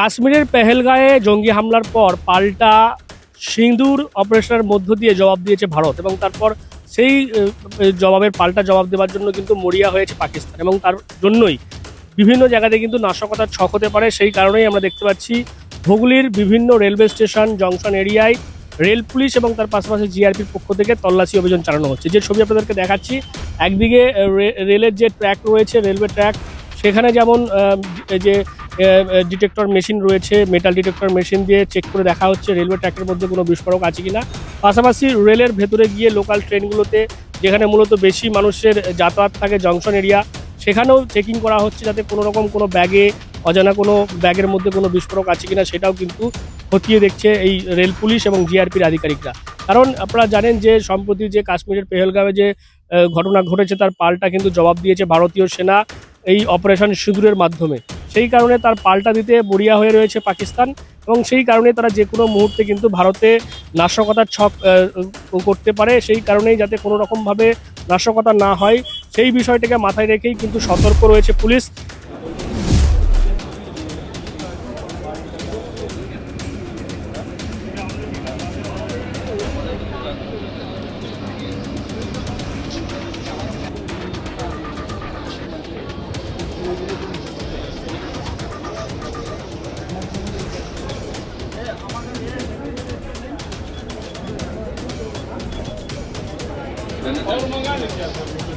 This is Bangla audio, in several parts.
কাশ্মীরের পেহেলগাঁয়ে জঙ্গি হামলার পর পাল্টা সিঁদুর অপারেশনের মধ্য দিয়ে জবাব দিয়েছে ভারত এবং তারপর সেই জবাবের পাল্টা জবাব দেওয়ার জন্য কিন্তু মরিয়া হয়েছে পাকিস্তান এবং তার জন্যই বিভিন্ন জায়গাতে কিন্তু নাশকতার ছক হতে পারে। সেই কারণেই আমরা দেখতে পাচ্ছি হুগলির বিভিন্ন রেলওয়ে স্টেশন, জংশন এরিয়ায় রেল পুলিশ এবং তার পাশাপাশি জিআরপির পক্ষ থেকে তল্লাশি অভিযান চালানো হচ্ছে। যে ছবি আপনাদেরকে দেখাচ্ছি, একদিকে রেলের যে ট্র্যাক রয়েছে, রেলওয়ে ট্র্যাক, সেখানে যেমন যে ডিটেক্টর মেশিন রয়েছে মেটাল ডিটেক্টর মেশিন দিয়ে চেক করে দেখা হচ্ছে রেলওয়ে ট্র্যাকের মধ্যে কোনো বিস্ফোরক আছে কিনা। পাশাপাশি রেলের ভেতরে গিয়ে লোকাল ট্রেনগুলোতে যেখানে মূলত বেশি মানুষের যাতায়াত থাকে জংশন এরিয়া সেখানেও চেকিং করা হচ্ছে যাতে কোনো রকম কোনো ব্যাগে অজানা কোনো ব্যাগের মধ্যে কোনো বিস্ফোরক আছে কিনা, সেটাও কিন্তু খতিয়ে দেখছে এই রেল পুলিশ এবং জিআরপির আধিকারিকরা। কারণ আপনারা জানেন যে সম্প্রতি যে কাশ্মীরের পেহেলগাঁওয়ে যে ঘটনা ঘটেছে, তার পাল্টা কিন্তু জবাব দিয়েছে ভারতীয় সেনা এই অপারেশন সিঁদুরের মাধ্যমে। সেই কারণে তার পাল্টা দিতে বরিয়া হয়ে রয়েছে পাকিস্তান এবং সেই কারণে তারা যে কোনো মুহূর্তে কিন্তু ভারতে নাশকতার ছক করতে পারে। সেই কারণেই যাতে কোনো রকমভাবে নাশকতা না হয়। সেই বিষয়টাকে মাথায় রেখেই কিন্তু সতর্ক রয়েছে পুলিশ। 얼마가 되냐?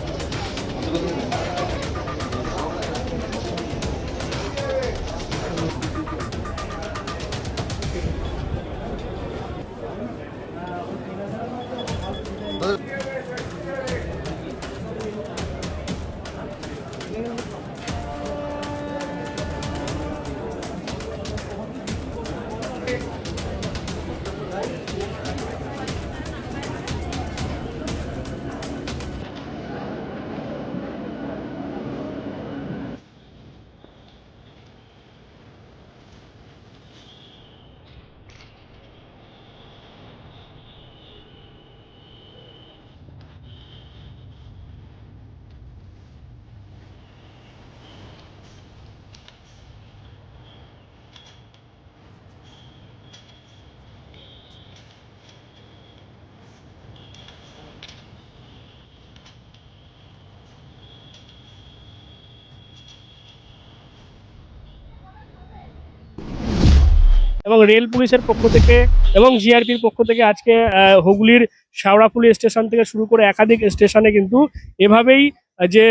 এবং রেল পুলিশের পক্ষ থেকে এবং জিআরপির পক্ষ থেকে আজকে হুগলির, শাওড়াফুলি স্টেশন থেকে শুরু করে একাধিক স্টেশনে কিন্তু এভাবেই যে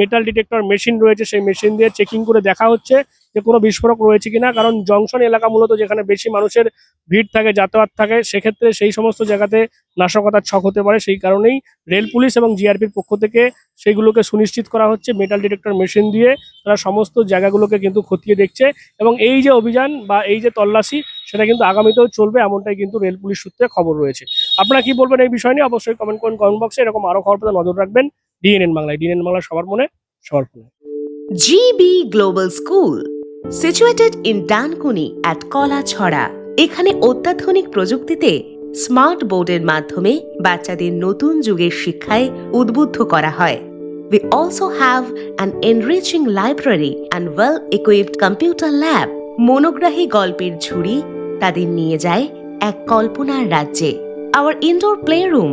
মেটাল ডিটেক্টর মেশিন রয়েছে, সেই মেশিন দিয়ে চেকিং করে দেখা হচ্ছে যে কোনো বিস্ফোরক রয়েছে কিনা। কারণ জংশন এলাকা মূলত যেখানে বেশি মানুষের ভিড় থাকে, যাতায়াত থাকে, সেক্ষেত্রে সেই সমস্ত জায়গাতে নাশকতার ছক হতে পারে। সেই কারণেই রেল পুলিশ এবং জিআরপির পক্ষ থেকে সেইগুলোকে সুনিশ্চিত করা হচ্ছে। মেটাল ডিটেক্টর মেশিন দিয়ে তারা সমস্ত জায়গাগুলোকে কিন্তু খতিয়ে দেখছে এবং এই যে অভিযান বা এই যে তল্লাশি, সেটা কিন্তু আগামীতেও চলবে, এমনটাই কিন্তু রেল পুলিশ সূত্রে খবর রয়েছে। আপনারা কি বলবেন এই বিষয় নিয়ে? অবশ্যই কমেন্ট করুন কমেন্ট বক্সে এরকম আরও খবর নজর রাখবেন। ডিএনএন বাংলায় ডিএনএন বাংলা সবার মনে সবার GB Global School, situated in Dankuni at Kola Chhora. এখানে অত্যাধুনিক প্রযুক্তিতে স্মার্ট বোর্ডের মাধ্যমে বাচ্চাদের নতুন যুগের শিক্ষায় উদ্বুদ্ধ করা হয় We also have an enriching library and well-equipped computer lab. মনোগ্রাহী গল্পের ঝুড়ি তাদের নিয়ে যায় এক কল্পনার রাজ্যে Our indoor playroom